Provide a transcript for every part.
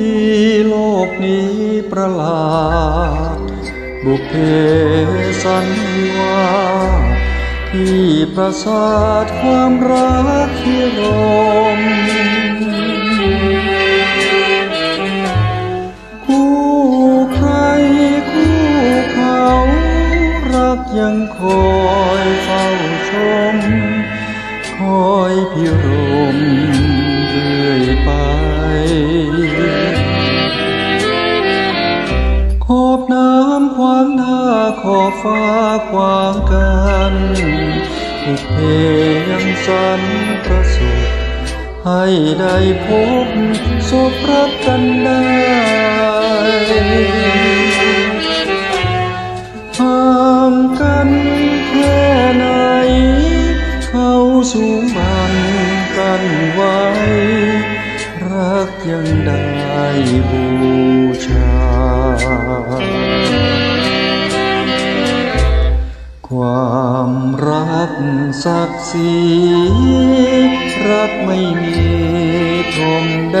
ดีโลกนี้ประหลาด บุพเพสันิวาที่ประสาทความรักที่รมคู่ใครคู่เขารักยังคอยเฝ้าชม คอยพิรมำขวางหน้าขอบฟ้าขวางกันบุพเพยังสันประสบให้ได้พบสบรักกันได้ห่างกันแค่ไหน เขาสูงมันกันไว้ รักยังได้บูชา ความรักศักดิ์ศรีรักไม่มีพรมแด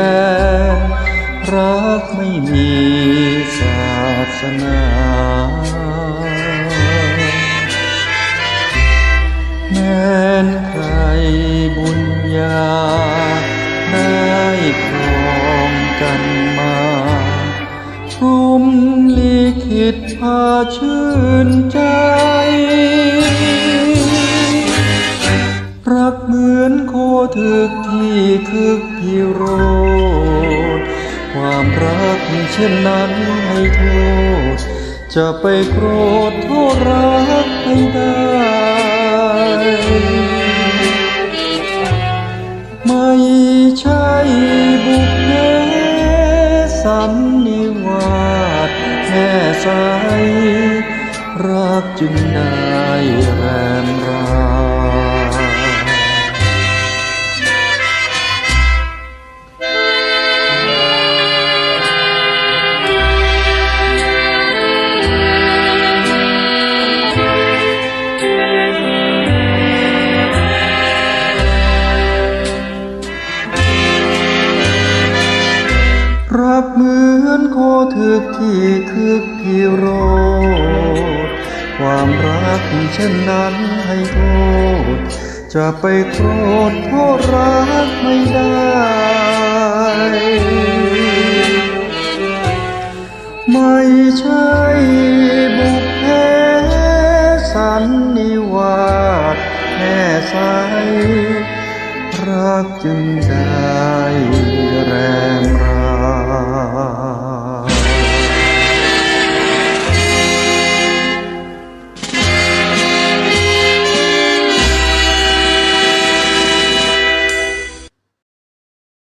นรักไม่มีศาสนาแม้นใครบุญญาได้ครองกันมาพรหมลิขิตพาชื่นใจ อนโคถึกที่คึกพิโรธความรักเช่นนั้นให้โทษ จะไปโกรธโทษรักไม่ได้ไม่ใช่บุพเพสันนิวาสแค่สายรักจึงได้ โคถึกที่คึกพิโรธความรักเช่นนั้นให้โทษ จะไปโกรธโทษรักไม่ได้ไม่ใช่บุพเพสันนิวาสแค่ใสรักจึงได้แรงรา